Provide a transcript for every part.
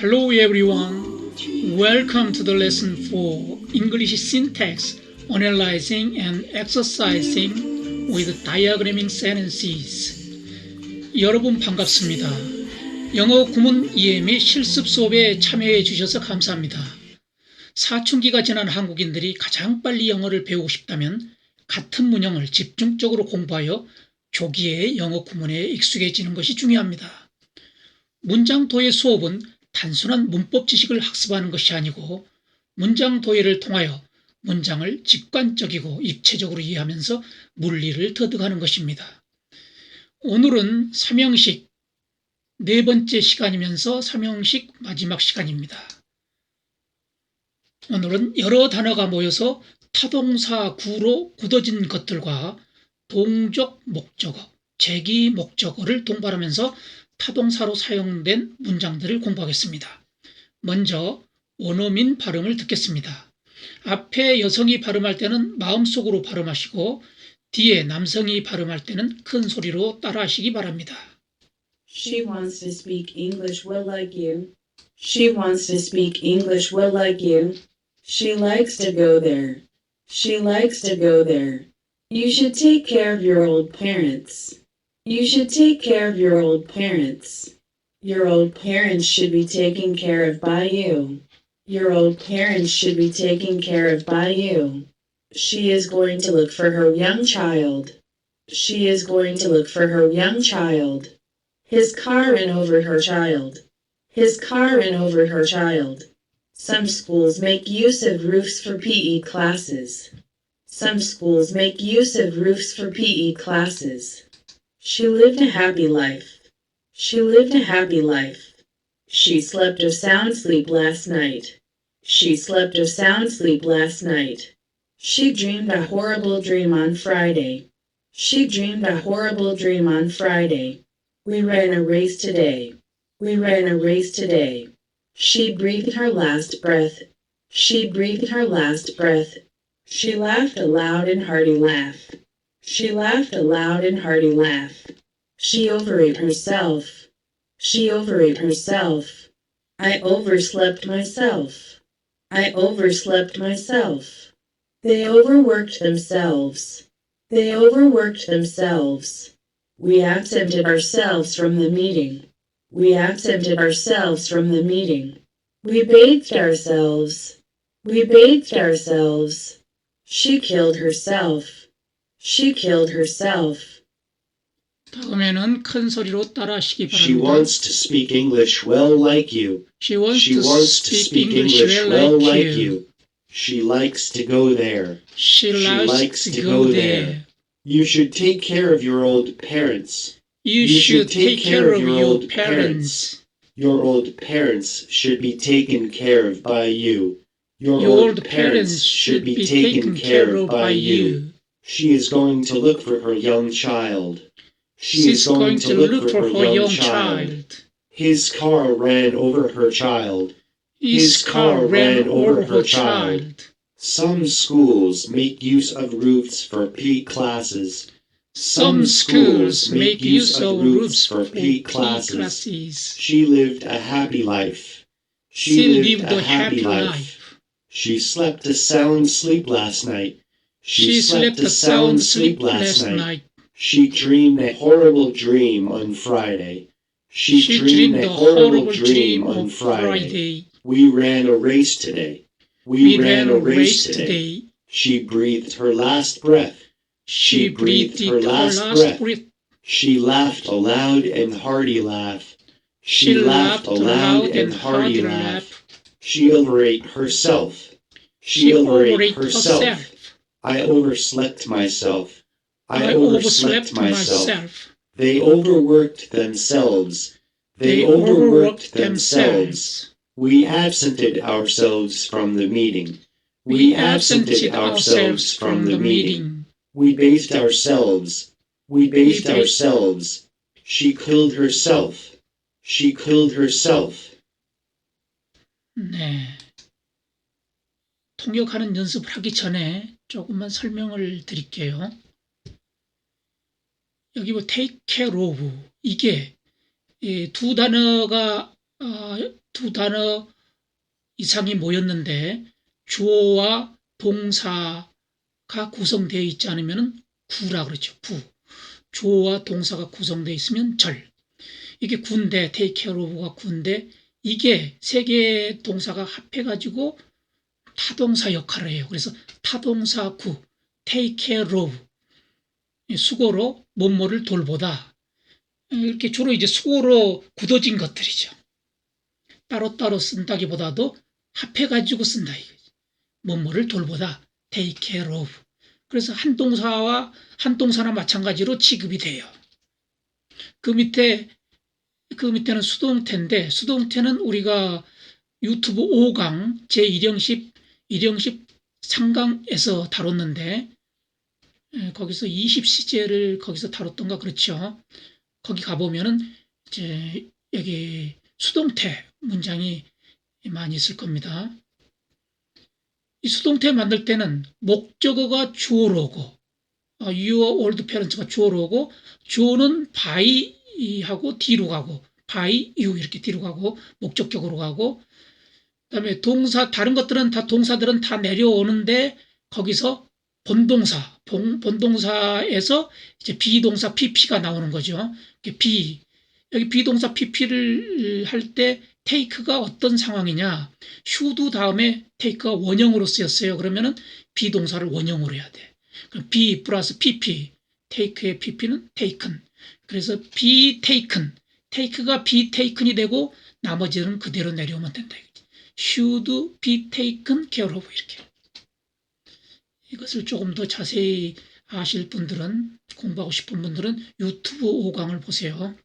Hello everyone. Welcome to the lesson for English syntax, analyzing and exercising with diagramming sentences. 여러분 반갑습니다. 영어 구문 이해 및 실습 수업에 참여해 주셔서 감사합니다. 사춘기가 지난 한국인들이 가장 빨리 영어를 배우고 싶다면 같은 문형을 집중적으로 공부하여 조기에 영어 구문에 익숙해지는 것이 중요합니다. 문장 도예 수업은 단순한 문법 지식을 학습하는 것이 아니고 문장 도예를 통하여 문장을 직관적이고 입체적으로 이해하면서 물리를 터득하는 것입니다. 오늘은 삼형식 네 번째 시간이면서 삼형식 마지막 시간입니다. 오늘은 여러 단어가 모여서 타동사 구로 굳어진 것들과 동적 목적어, 제기 목적어를 동반하면서 타동사로 사용된 문장들을 공부하겠습니다. 먼저 원어민 발음을 듣겠습니다. 앞에 여성이 발음할 때는 마음속으로 발음하시고 뒤에 남성이 발음할 때는 큰 소리로 따라하시기 바랍니다. She wants to speak English well like you. She wants to speak English well like you. She likes to go there. She likes to go there. You should take care of your old parents. You should take care of your old parents. Your old parents should be taken care of by you. Your old parents should be taken care of by you. She is going to look for her young child. She is going to look for her young child. His car ran over her child. His car ran over her child. Some schools make use of roofs for PE classes. Some schools make use of roofs for PE classes. She lived a happy life. She lived a happy life. She slept a sound sleep last night. She slept a sound sleep last night. She dreamed a horrible dream on Friday. She dreamed a horrible dream on Friday. We ran a race today. We ran a race today. She breathed her last breath. She breathed her last breath. She laughed a loud and hearty laugh. She laughed a loud and hearty laugh. She overate herself. She overate herself. I overslept myself. I overslept myself. They overworked themselves. They overworked themselves. We absented ourselves from the meeting. We absented ourselves from the meeting. We bathed ourselves. We bathed ourselves. She killed herself. She killed herself. 다음에는 큰 소리로 따라하시기 She 바랍니다. wants to speak English well like you. She wants She to wants to speak speak English English well well like like you. you. She likes to go there. She She likes, likes to to go go there. there. You should take care of your old parents. You, You should take care of your old parents. Your old parents should be taken care of by you. Your, Your old parents should be taken care of by you. She is going to look for her young child. She She's is going, to look, for her young child. child. His car ran over her child. His His car ran over her her child. Some schools make use of roofs for PE classes. Some schools make use of roofs for PE classes. classes. She lived a happy life. She lived a happy life. She slept a sound sleep last night. She slept a sound sleep last night. She dreamed a horrible dream on Friday. She, She dreamed, dreamed a horrible dream on Friday. We ran a race today. We, We ran, a race today. today. She breathed her last breath. She breathed her last breath. breath. She laughed a loud and hearty laugh. She laughed a loud and hearty laugh. She overate herself. She overate overate herself. herself. I overslept myself. I overslept myself. They overworked themselves. They overworked themselves. We absented ourselves from the meeting. We absented ourselves from the meeting. We bathed ourselves. We bathed bathed- ourselves. She killed herself. She killed herself. 네. 통역하는 연습을 하기 전에 조금만 설명을 드릴게요. 여기 뭐 take care of 이게 이두 단어가 어, 두 단어 이상이 모였는데 주어와 동사가 구성되어 있지 않으면 구라 그러죠. 구. 주어와 동사가 구성되어 있으면 절. 이게 군대, take care of가 군대. 이게 세 개의 동사가 합해가지고 타동사 역할을 해요. 그래서 타동사 구, take care of. 수고로 뭐뭐를 돌보다. 이렇게 주로 이제 수고로 굳어진 것들이죠. 따로따로 쓴다기보다도 합해가지고 쓴다. 이거지. 뭐뭐를 돌보다. take care of. 그래서 한 동사와 한 동사나 마찬가지로 취급이 돼요. 그 밑에 그 밑에는 수동태인데 수동태는 우리가 유튜브 5강 제1형식 1형식 상강에서 다뤘는데 에, 거기서 20시제를 거기서 다뤘던가 그렇죠. 거기 가보면은 이제 여기 수동태 문장이 많이 있을 겁니다. 이 수동태 만들 때는 목적어가 주어로 오고 어, your old parents가 주어로 오고 주어는 by하고 뒤로 가고 by you 이렇게 뒤로 가고 목적격으로 가고 그다음에 동사 다른 것들은 다 동사들은 다 내려오는데 거기서 본동사 본, 본동사에서 이제 비동사 pp가 나오는 거죠. be 여기 비동사 pp를 할 때 take가 어떤 상황이냐 should 다음에 take가 원형으로 쓰였어요. 그러면은 비동사를 원형으로 해야 돼. 그럼 be 플러스 pp take의 pp는 taken. 그래서 be taken, take가 be taken이 되고 나머지는 그대로 내려오면 된다. Should be taken care of 이렇게. 이것을 조금 더 자세히 아실 분들은 공부하고 싶은 분들은 유튜브 5강을 보세요.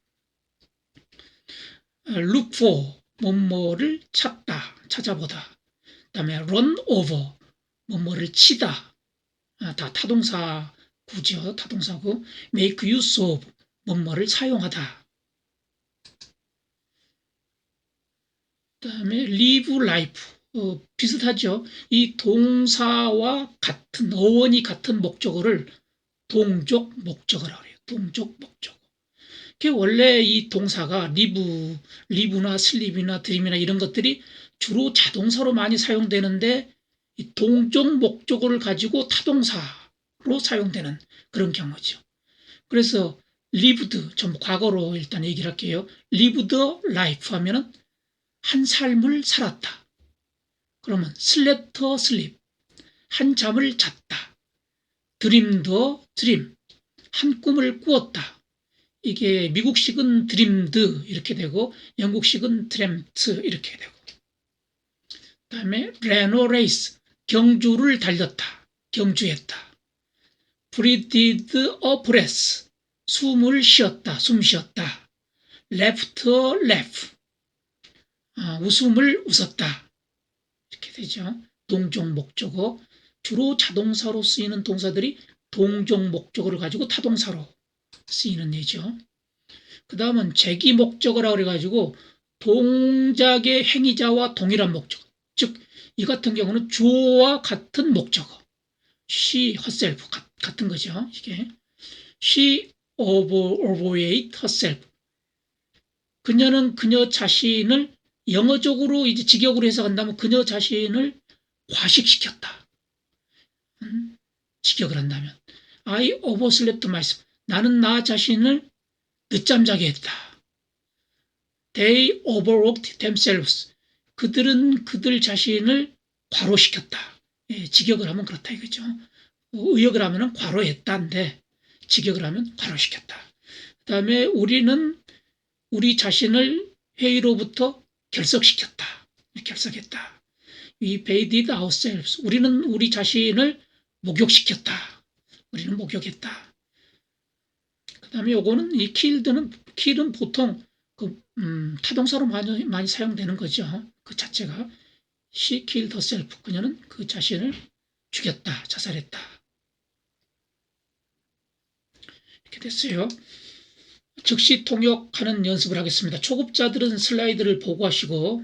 look for 뭐뭐를 찾다, 찾아보다. 그 다음에 run over 뭐뭐를 치다. 아, 다 타동사 구죠. 타동사고 make use of 뭐뭐를 사용하다. 다음에 live life 어, 비슷하죠. 이 동사와 같은 어원이 같은 목적어를 동적 목적어라고 해요. 동적 목적어. 그 원래 이 동사가 리브, 리브나 슬립이나 드림이나 이런 것들이 주로 자동사로 많이 사용되는데 이 동적 목적어를 가지고 타동사로 사용되는 그런 경우죠. 그래서 lived 좀 과거로 일단 얘기를 할게요. lived life 하면은 한 삶을 살았다. 그러면 slept sleep 한 잠을 잤다. dreamed dream 한 꿈을 꾸었다. 이게 미국식은 dreamed 이렇게 되고 영국식은 dreamt 이렇게 되고 그다음에 a race 경주를 달렸다. 경주했다. a breath 숨을 쉬었다. 숨 쉬었다. laugh 아, 웃음을 웃었다. 이렇게 되죠. 동적 목적어 주로 자동사로 쓰이는 동사들이 동적 목적어를 가지고 타동사로 쓰이는 예죠. 그 다음은 제기 목적어라고 그래가지고 동작의 행위자와 동일한 목적어. 즉, 이 같은 경우는 주어와 같은 목적어. she herself 같은 거죠. 이게 she overweight herself. 그녀는 그녀 자신을 영어적으로 이제 직역으로 해석한다면 그녀 자신을 과식시켰다. 음, 직역을 한다면 I overslept myself. 나는 나 자신을 늦잠 자게 했다. They overworked themselves. 그들은 그들 자신을 과로시켰다. 예, 직역을 하면 그렇다 이거죠. 의역을 하면 과로했다인데 직역을 하면 과로시켰다. 그 다음에 우리는 우리 자신을 회의로부터 결석시켰다. 결석했다. We bathed ourselves. 우리는 우리 자신을 목욕시켰다. 우리는 목욕했다. 그 다음에 요거는 이 killed는 kill은 보통 그, 음, 타동사로 많이, 많이 사용되는 거죠. 그 자체가 she killed herself. 그녀는 그 자신을 죽였다. 자살했다. 이렇게 됐어요. 즉시 통역하는 연습을 하겠습니다. 초급자들은 슬라이드를 보고 하시고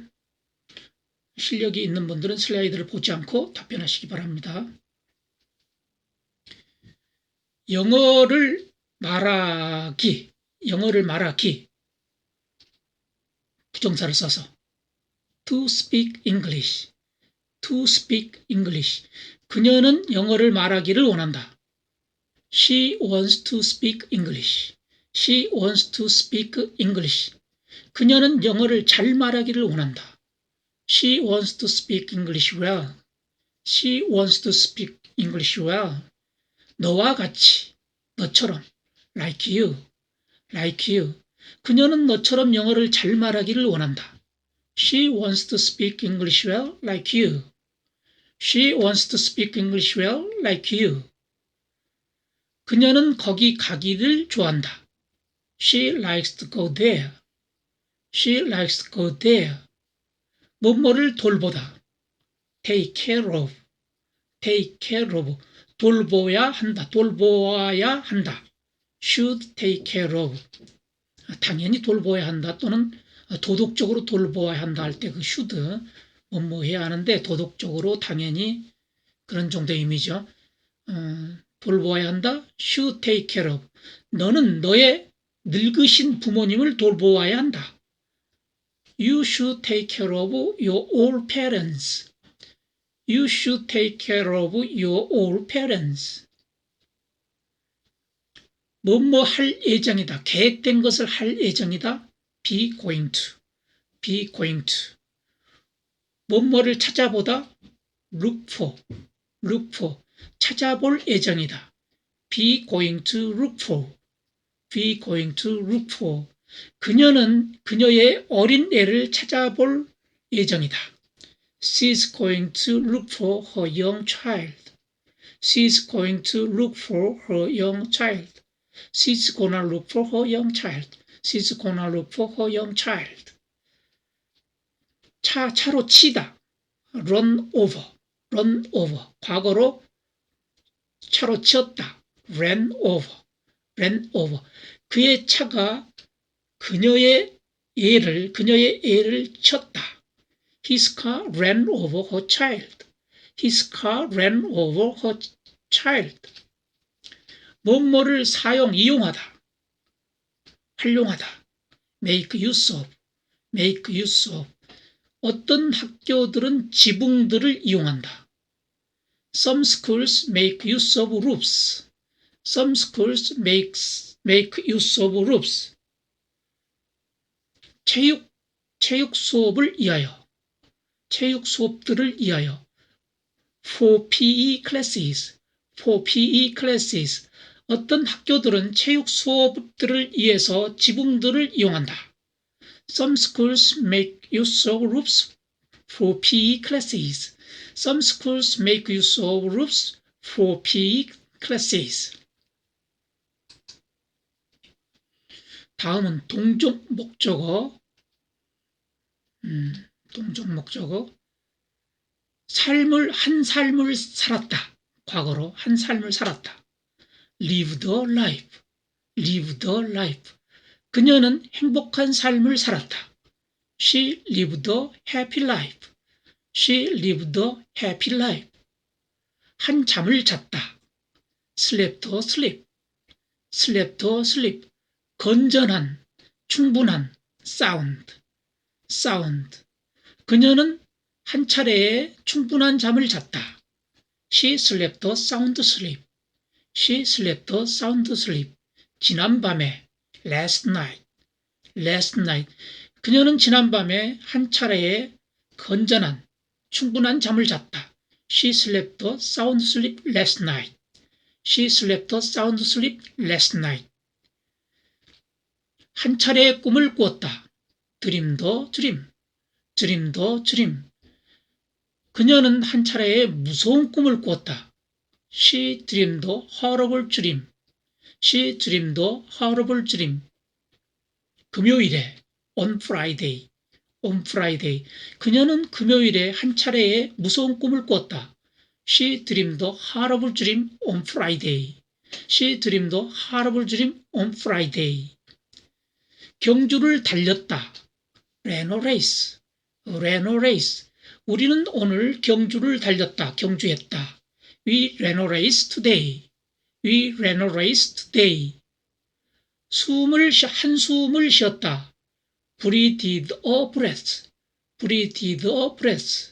실력이 있는 분들은 슬라이드를 보지 않고 답변하시기 바랍니다. 영어를 말하기, 영어를 말하기, 부정사를 써서 to speak English. to speak English. 그녀는 영어를 말하기를 원한다. She wants to speak English. She wants to speak English. 그녀는 영어를 잘 말하기를 원한다. She wants to speak English well. She wants to speak English well. 너와 같이, 너처럼, like you, like you. 그녀는 너처럼 영어를 잘 말하기를 원한다. She wants to speak English well like you. She wants to speak English well like you. 그녀는 거기 가기를 좋아한다. She likes to go there. She likes to go there. 뭐뭐를 돌보다. take care of. take care of. 돌보야 한다. 돌보아야 한다. should take care of. 당연히 돌보아야 한다 또는 도덕적으로 돌보아야 한다 할 때 그 should 뭐뭐 해야 하는데 도덕적으로 당연히 그런 정도의 의미죠. 어, 돌보아야 한다. should take care of. 너는 너의 늙으신 부모님을 돌보아야 한다. You should take care of your old parents. You should take care of your old parents. 뭐뭐 할 예정이다. 계획된 것을 할 예정이다. be going to. be going to. 뭐뭐를 찾아보다. look for. look for. 찾아볼 예정이다. be going to look for. Be going to look for. 그녀는 그녀의 어린 애를 찾아볼 예정이다. She's going to look for her young child. She's going to look for her young child. She's gonna look for her young child. She's gonna look for her young child. 차, 차로 치다. run over. run over. 과거로 차로 치었다. ran over. Ran over. 그의 차가 그녀의 애를, 그녀의 애를 쳤다. His car ran over her child. His car ran over her child. 뭐뭐를 사용, 이용하다. 활용하다. make use of. make use of. 어떤 학교들은 지붕들을 이용한다. Some schools make use of roofs. Some schools makes, make use of roofs. 체육, 체육 수업을 위하여. 체육 수업들을 위하여. For PE classes. For PE classes. 어떤 학교들은 체육 수업들을 위해서 지붕들을 이용한다. Some schools make use of roofs for PE classes. Some schools make use of roofs for PE classes. 다음은 동종 목적어. 음, 동종 목적어. 삶을 한 삶을 살았다. 과거로 한 삶을 살았다. lived a life. lived a life. 그녀는 행복한 삶을 살았다. She lived a happy life. She lived a happy life. 한 잠을 잤다. slept a sleep. slept a sleep. 건전한, 충분한, sound. sound. 그녀는 한 차례에 충분한 잠을 잤다. She slept a sound sleep. She slept a sound sleep. 지난밤에 last night. last night. 그녀는 지난밤에 한 차례에 건전한, 충분한 잠을 잤다. She slept a sound sleep last night. She slept a sound sleep last night. 한 차례의 꿈을 꾸었다. dream. dream the dream. 그녀는 한 차례의 무서운 꿈을 꾸었다. She dreamed horrible dream. She dreamed horrible dream. 금요일에 on Friday. on Friday. 그녀는 금요일에 한 차례의 무서운 꿈을 꾸었다. She dreamed horrible dream on Friday. She dreamed horrible dream on Friday. 경주를 달렸다. a race. 우리는 오늘 경주를 달렸다. 경주했다. We ran a race today. We ran a race today. 숨을 쉬- 한숨을 쉬었다. breathed a breath. breathed a breath.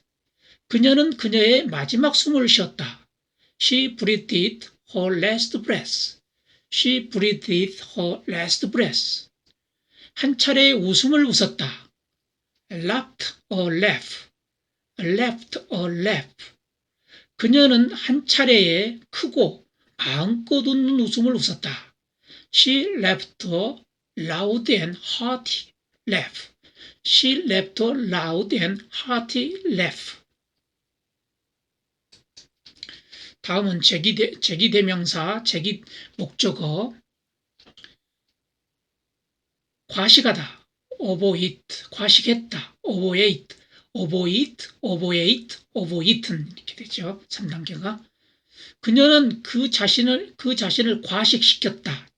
그녀는 그녀의 마지막 숨을 쉬었다. She breathed her last breath. She breathed her last breath. 한 차례 웃음을 웃었다. laughed a laugh. laughed a laugh. 그녀는 한 차례에 크고 마음껏 웃는 웃음을 웃었다. She laughed a loud and hearty laugh. She laughed a loud and hearty laugh. 다음은 제기대, 제기대명사, 제기 목적어. 과식하다, overeat, 과식했다, overate, overeat, overate, overeaten 이렇게 되죠. 3단계가. 그녀는 그 자신을 그 자신을 과식시켰다.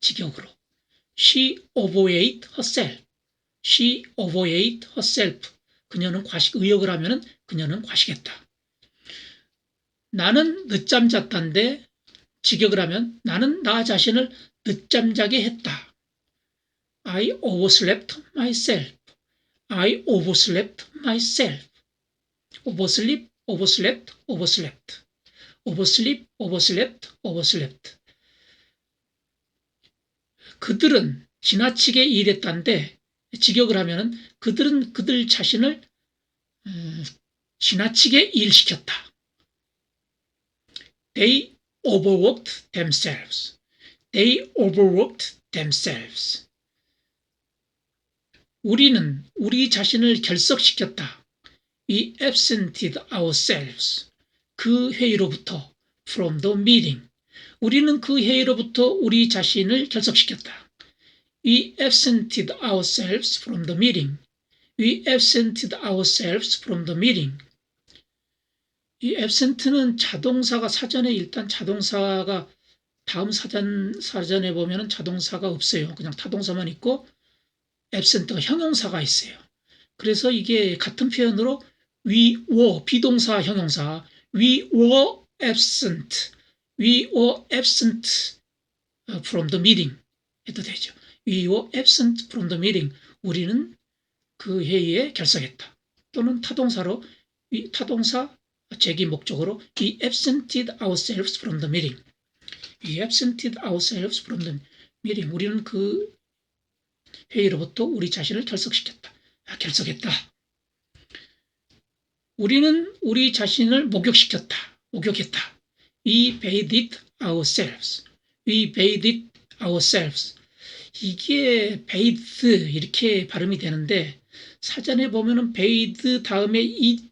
직역으로. She overate herself. She overate herself. 그녀는 과식 의역을 하면은 그녀는 과식했다. 나는 늦잠 잤단데 직역을 하면 나는 나 자신을 늦잠 자게 했다. I overslept myself. I overslept myself. oversleep, overslept, overslept. oversleep, overslept, overslept. 그들은 지나치게 일했단데 직역을 하면은 그들은 그들 자신을 음, 지나치게 일시켰다. They overworked themselves. They overworked themselves. 우리는 우리 자신을 결석시켰다. We absented ourselves. 그 회의로부터 from the meeting. 우리는 그 회의로부터 우리 자신을 결석시켰다. We absented ourselves from the meeting. We absented ourselves from the meeting. 이 absent는 자동사가 사전에 일단 자동사가 다음 사전 사전에 보면은 자동사가 없어요. 그냥 타동사만 있고 absent가 형용사가 있어요. 그래서 이게 같은 표현으로 we were 비동사 형용사 we were absent we were absent from the meeting 해도 되죠. we were absent from the meeting 우리는 그 회의에 결석했다. 또는 타동사로 이 타동사 제기 목적으로 we absented ourselves from the meeting. We absented ourselves from the meeting. 우리는 그 회의로부터 우리 자신을 결석시켰다. 아, 결석했다. 우리는 우리 자신을 목욕시켰다. 목욕했다. We bathed ourselves. We bathed ourselves. 이게 bathe 이렇게 발음이 되는데 사전에 보면은 bathe 다음에 이,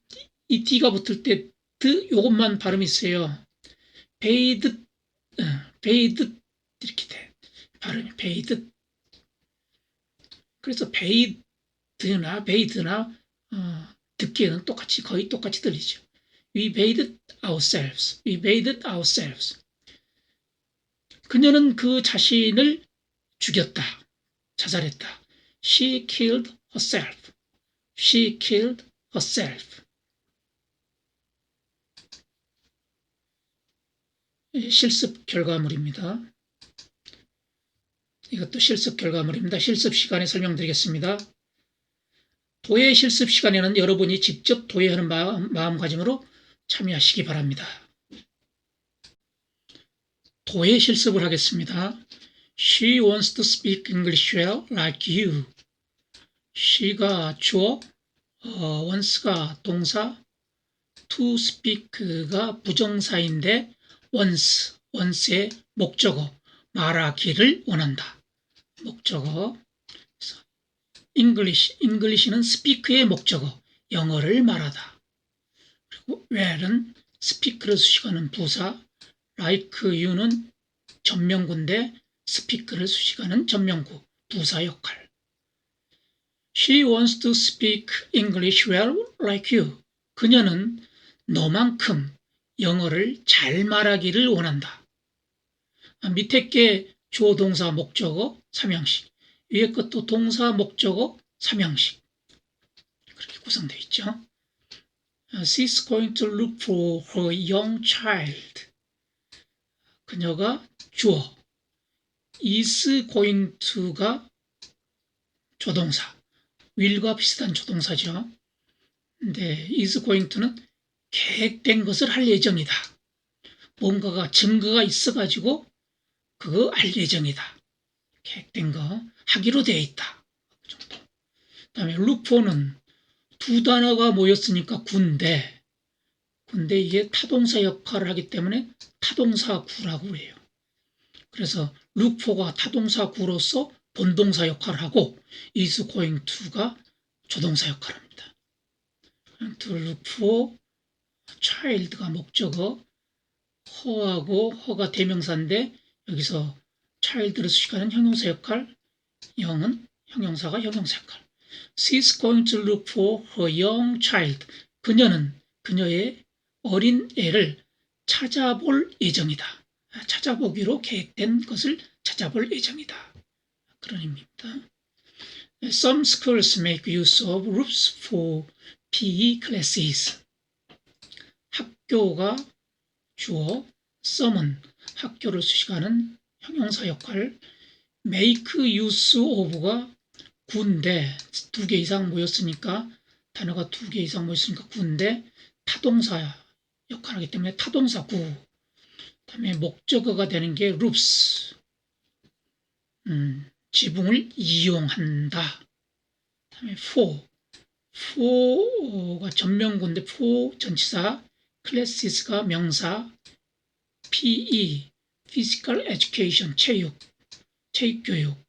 이 t가 붙을 때 드 요것만 발음이 있어요. bathed, 어, bathed 이렇게 돼. 발음이 bathed. 그래서 bated나 bathed나 어, 듣기에는 똑같이 거의 똑같이 들리죠. We bathed ourselves. We bathed ourselves. 그녀는 그 자신을 죽였다. 자살했다. She killed herself. She killed herself. 실습 결과물입니다. 이것도 실습 결과물입니다. 실습 시간에 설명드리겠습니다. 도예 실습 시간에는 여러분이 직접 도예하는 마음, 마음 가짐으로 참여하시기 바랍니다. 도예 실습을 하겠습니다. She wants to speak English well like you. she가 주어, 어, wants가 동사, to speak가 부정사인데 once, once의 목적어, 말하기를 원한다. 목적어. English, English는 speak의 목적어, 영어를 말하다. 그리고 where는 speak를 수식하는 부사, like you는 전명구인데 speak를 수식하는 전명구, 부사 역할. She wants to speak English well like you. 그녀는 너만큼 영어를 잘 말하기를 원한다. 아, 밑에 게 주어 동사 목적어 삼형식 위에 것도 동사 목적어 삼형식 그렇게 구성되어 있죠. 아, She's going to look for her young child. 그녀가 주어 is going to가 조동사 will과 비슷한 조동사죠. 근데 is going to는 계획된 것을 할 예정이다. 뭔가가 증거가 있어가지고 그거 할 예정이다. 계획된 거 하기로 되어 있다. 그 정도. 그 다음에 look for는 두 단어가 모였으니까 군데 근데 이게 타동사 역할을 하기 때문에 타동사 구라고 해요. 그래서 for가 타동사 구로서 본동사 역할을 하고 is going to가 조동사 역할을 합니다. to look for child가 목적어 허하고 허가 대명사인데 여기서 child를 수식하는 형용사 역할 영은 형용사가 형용사 역할 She's going to look for her young child. 그녀는 그녀의 어린 애를 찾아볼 예정이다. 찾아보기로 계획된 것을 찾아볼 예정이다. 그런 의미입니다. Some schools make use of groups for PE classes. 학교가 주어, some은 학교를 수식하는 형용사 역할, make use of가 군데 두개 이상 모였으니까 단어가 두 개 이상 모였으니까 군데 타동사 역할하기 때문에 타동사 구. 다음에 목적어가 되는 게 loops 음, 지붕을 이용한다. 다음에 for for가 전명구인데 for 전치사 classes가 명사 PE physical education 체육 체육교육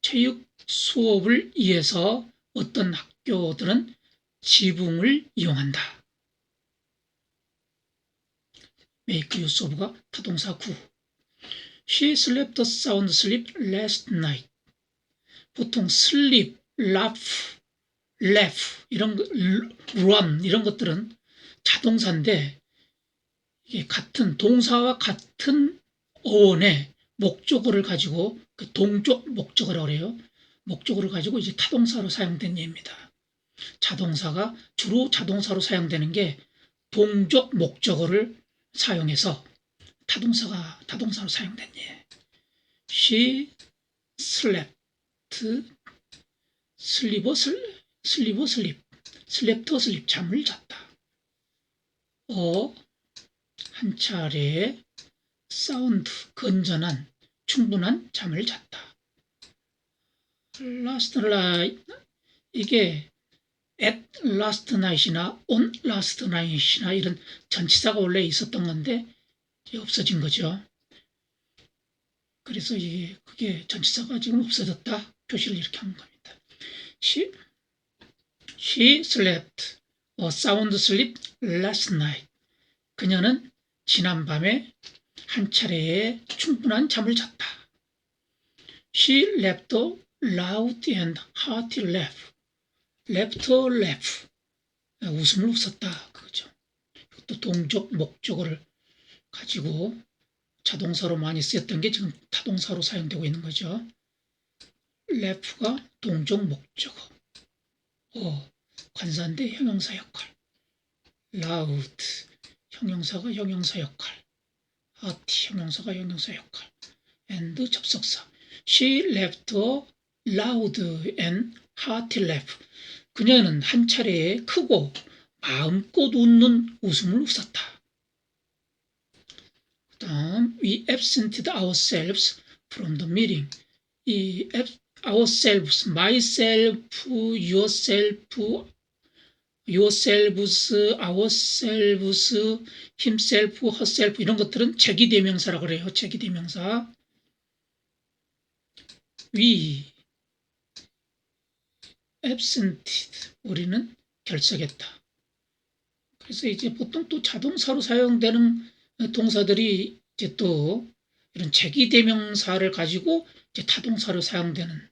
체육 수업을 위해서 어떤 학교들은 지붕을 이용한다. make use of가 타동사 구. She slept sound sleep last night. 보통 sleep, laugh, laugh 이런 거, run 이런 것들은 자동사인데 같은 동사와 같은 어원의 목적어를 가지고 그 동적 목적어라고 그래요. 목적어를 가지고 이제 타동사로 사용된 예입니다. 자동사가 주로 자동사로 사용되는 게 동적 목적어를 사용해서 타동사가 타동사로 사용된 예. She slept, 슬리버 슬 슬리버 슬립, 슬랩터 슬립 잠을 잤다. 어, 한 차례 사운드 건전한 충분한 잠을 잤다. last night 이게 at last night이나 on last night이나 이런 전치사가 원래 있었던 건데 없어진 거죠. 그래서 이게 그게 전치사가 지금 없어졌다 표시를 이렇게 한 겁니다. She, she slept a sound sleep last night. 그녀는 지난 밤에 한 차례의 충분한 잠을 잤다. She left loud and hearty laugh. left laugh. 웃음을 웃었다. 그거죠. 이것도 동적 목적어를 가지고 자동사로 많이 쓰였던 게 지금 타동사로 사용되고 있는 거죠. laugh가 동적 목적어. 어, 관사인데 형용사 역할. loud 형용사가 형용사 역할. hearty 형용사가 형용사 역할. and 접속사. She left a loud and hearty laugh. 그녀는 한 차례에 크고 마음껏 웃는 웃음을 웃었다. 그 다음 we absented ourselves from the meeting. 이 ourselves, myself, yourself, yourselves, ourselves, himself, herself 이런 것들은 제기 대명사라고 그래요. 제기 대명사. we absented 우리는 결석했다. 그래서 이제 보통 또 자동사로 사용되는 동사들이 이제 또 이런 제기 대명사를 가지고 이제 타동사로 사용되는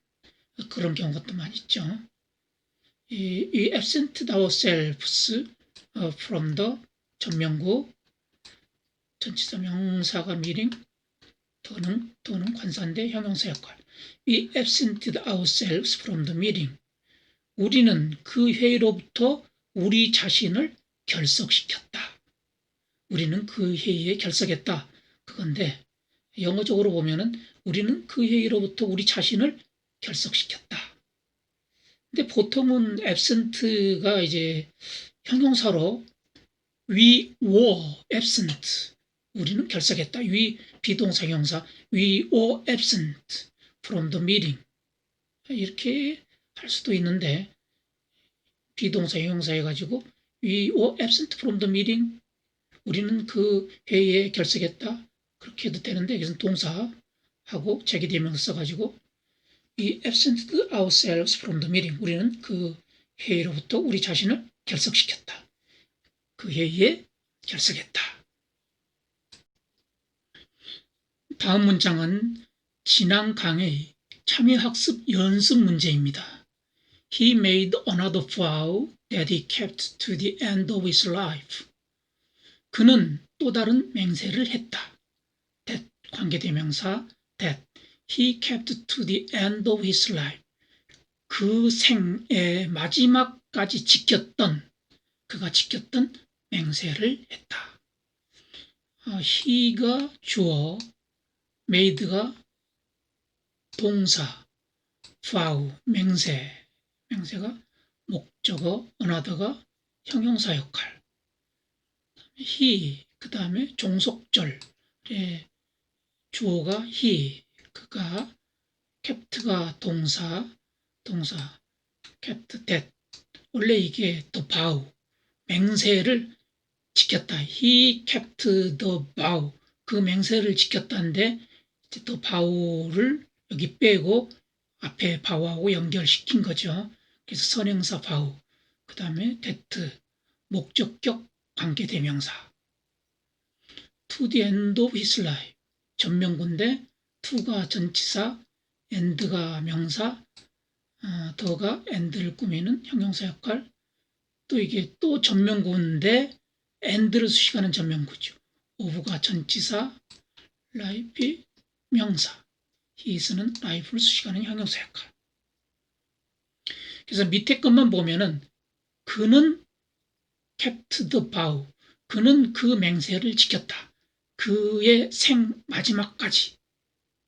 그런 경우가 또 많이 있죠. 이, 이 absented ourselves from the 전명구 전치사 명사가 미링 또는 또는 관사인데 형용사 역할. We absented ourselves from the meeting. 우리는 그 회의로부터 우리 자신을 결석시켰다. 우리는 그 회의에 결석했다. 그건데 영어적으로 보면은 우리는 그 회의로부터 우리 자신을 결석시켰다. 근데 보통은 absent가 이제 형용사로 we were absent. 우리는 결석했다. we 비동사 형용사 we were absent from the meeting. 이렇게 할 수도 있는데 비동사 형용사 해가지고 we were absent from the meeting. 우리는 그 회의에 결석했다. 그렇게 해도 되는데 여기서는 동사하고 제기대명사 써가지고 we absented ourselves from the meeting. 우리는 그 회의로부터 우리 자신을 결석시켰다. 그 회의에 결석했다. 다음 문장은 지난 강의 참여학습 연습 문제입니다. He made another vow that he kept to the end of his life. 그는 또 다른 맹세를 했다. that 관계대명사 that he kept to the end of his life. 그 생의 마지막까지 지켰던 그가 지켰던 맹세를 했다. 어, he가 주어, made가 동사, vow 맹세, 맹세가 목적어, another가 형용사 역할. he 그 다음에 종속절의 주어가 he 그가 캡트가 동사 동사 캡트 that 원래 이게 더 바우 맹세를 지켰다. He kept the vow. 그 맹세를 지켰다는데 이제 또 바우를 여기 빼고 앞에 바우하고 연결시킨 거죠. 그래서 선행사 바우. 그 다음에 that 목적격 관계대명사. To the end of his life. 전명구인데 to가 전치사, end가 명사, 어, 더가 end를 꾸미는 형용사 역할. 또 이게 또 전명구인데 end를 수식하는 전명구죠. of가 전치사, life 명사, his는 life를 수식하는 형용사 역할. 그래서 밑에 것만 보면은 그는 kept the vow. 그는 그 맹세를 지켰다. 그의 생 마지막까지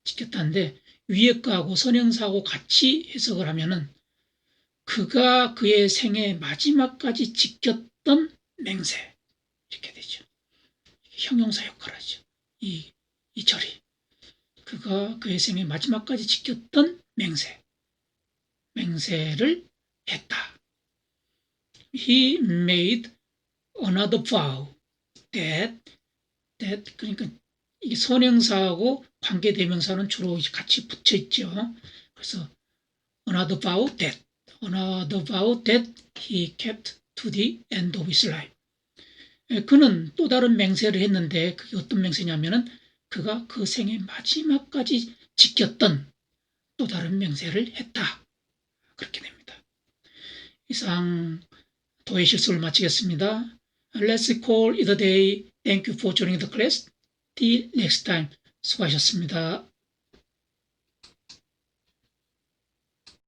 지켰다는데 위에 거하고 선행사하고 같이 해석을 하면은 그가 그의 생의 마지막까지 지켰던 맹세 이렇게 되죠. 형용사 역할을 하죠. 이, 이 절이 그가 그의 생의 마지막까지 지켰던 맹세 맹세를 했다. He made another vow that that 그러니까 이게 선행사하고 관계대명사는 주로 같이 붙여 있죠. 그래서 another vow that another vow that he kept to the end of his life. 예, 그는 또 다른 맹세를 했는데 그게 어떤 맹세냐면은 그가 그 생의 마지막까지 지켰던 또 다른 맹세를 했다. 그렇게 됩니다. 이상 도의 실수를 마치겠습니다. Let's call it a day. Thank you for joining the class. Till next time. 수고하셨습니다.